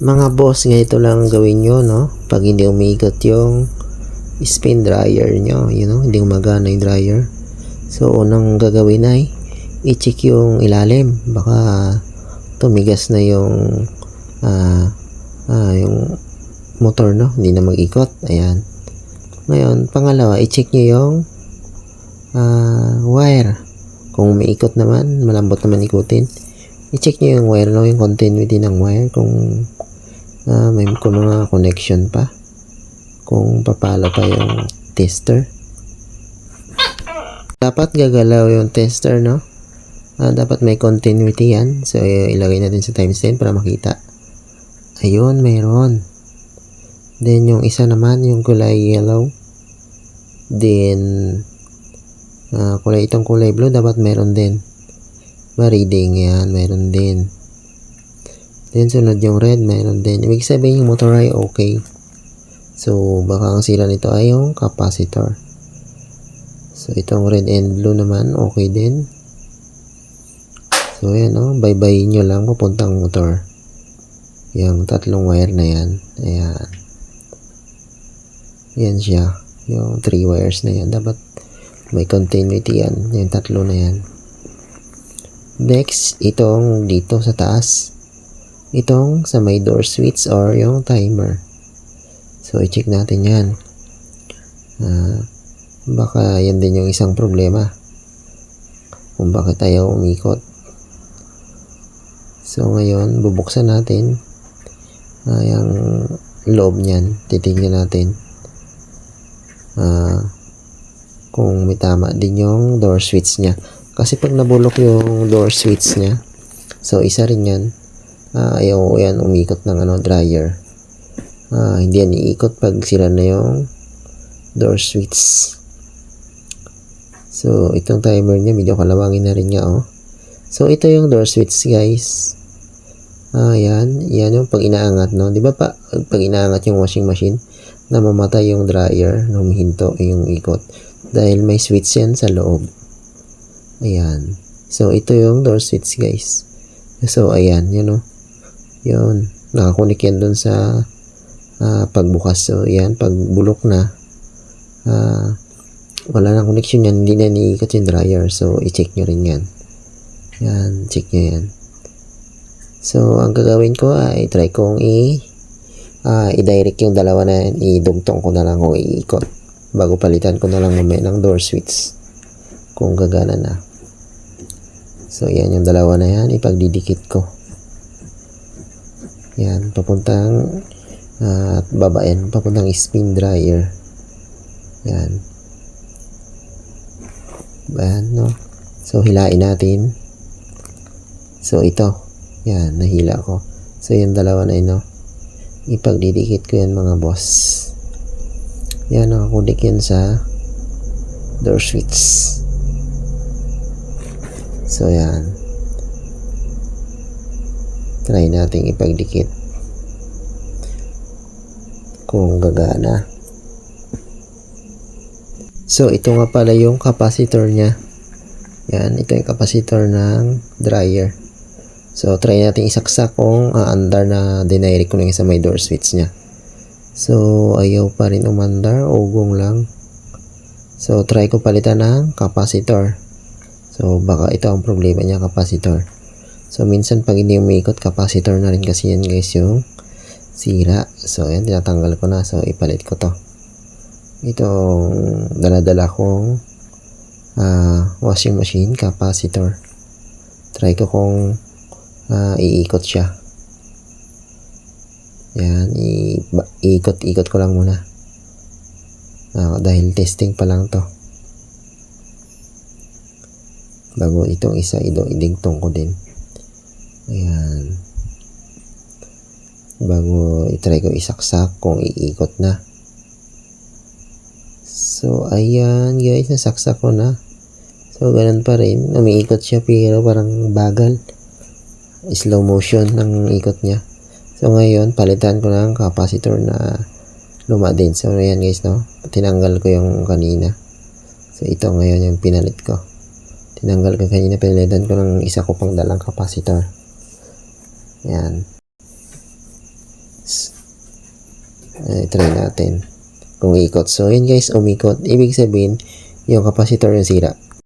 Mga boss, ganito lang gawin nyo, no? Pag hindi umiikot yung spin dryer nyo, you know, hindi gumagana yung dryer. So, unang gagawin ay i-check yung ilalim. Baka tumigas na yung ah ah, yung motor, no? Hindi na mag-ikot. Ayan. Ngayon, pangalawa, i-check nyo yung ah, wire. Kung umiikot naman, malambot naman ikutin. I-check nyo yung wire, no? Yung continuity ng wire. Kung Ah, may kung mga connection pa. Kung papalo pa yung tester. Dapat gagalaw yung tester, no? Ah, dapat may continuity yan. So, ilagay natin sa times 10 para makita. Ayun, mayroon. Then, yung isa naman, yung kulay yellow. Then, ah, kulay itong kulay blue, dapat meron din. Ma-reading yan, meron din. Then, sunod yung red, mayroon din. Ibig sabihin yung motor ay okay. So, baka ang sira nito ay yung capacitor. So, itong red and blue naman, okay din. So, ayan o. Bye-bye nyo lang papuntang motor. Yung tatlong wire na yan. Ayan. Yan siya. Yung three wires na yan. Dapat may continuity yan. Yung tatlo na yan. Next, itong dito sa taas itong sa may door switch or yung timer. So, i-check natin yan. Ah, baka yan din yung isang problema. Kung bakit ayaw umikot. So, ngayon, bubuksan natin ah, yung loob niyan. Titignan natin ah, kung may tama din yung door switch niya. Kasi pag nabulok yung door switch niya, so isa rin yan, Ah, ayaw yan umikot ng ano, dryer. Ah, hindi yan iikot pag sila na yung door switch. So, itong timer niya, medyo kalawangin na rin niya, oh. So, ito yung door switch, guys. Ah, yan. Yan yung pag inaangat, no? Di ba pa, pag inaangat yung washing machine, namamatay yung dryer, humihinto yung ikot. Dahil may switch yan sa loob. Ayan. So, ito yung door switch, guys. So, ayan, yun, oh. Yun. Nakakunik yan dun sa ah, pagbukas. So, yan. Pagbulok na, ah, wala nang connection yan. Hindi na niikot yung dryer. So, i-check nyo rin yan. Yan. Check nyo yan. So, ang gagawin ko ay try kong i ah, i-direct yung dalawa na yan. Idugtong ko na lang kung iikot. Bago palitan ko na lang mamaya ng door switch. Kung gagana na. So, yan yung dalawa na yan. Ipagdidikit ko. Yan, papuntang at babaen, papuntang spin dryer. Yan. Yan, no? So, hilain natin. So, ito. Yan, nahila ko. So, yung dalawa na yun, no? Ipagdidikit ko yan, mga boss. Yan, nakakulik yan sa door switch. So, yan. Try nating ipagdikit. Kung gagana. So, ito nga pala yung capacitor niya. Yan, ito yung capacitor ng dryer. So, try natin isaksak kung aandar na dinirect ko lang sa may door switch niya. So, ayaw pa rin umandar, ugong lang. So, try ko palitan ng capacitor. So, baka ito ang problema niya, capacitor. So, minsan pag hindi umiikot, capacitor na rin kasi yan guys yung sira. So, yan, tinatanggal ko na. So, ipalit ko to. Itong daladala kong ah, washing machine, capacitor. Try ko kung ah, iikot siya. Yan, iikot-ikot ko lang muna. Ah, dahil testing pa lang to. Bago itong isa, ido, idingtong ko din. Ayan. Bago itry ko isaksak kung iikot na. So, ayan guys, nasaksak ko na. So, ganun pa rin. Umiikot siya pero parang bagal. Slow motion ng ikot niya. So, ngayon, palitan ko ng capacitor na luma din. So, ayan guys, no? Tinanggal ko yung kanina. So, ito ngayon yung pinalit ko. Tinanggal ko kanina, pinalitan ko ng isa ko pang dalang capacitor. Ayan. Ay, try natin. Kung ikot. So, yun guys, umikot. Ibig sabihin, yung capacitor yung sira.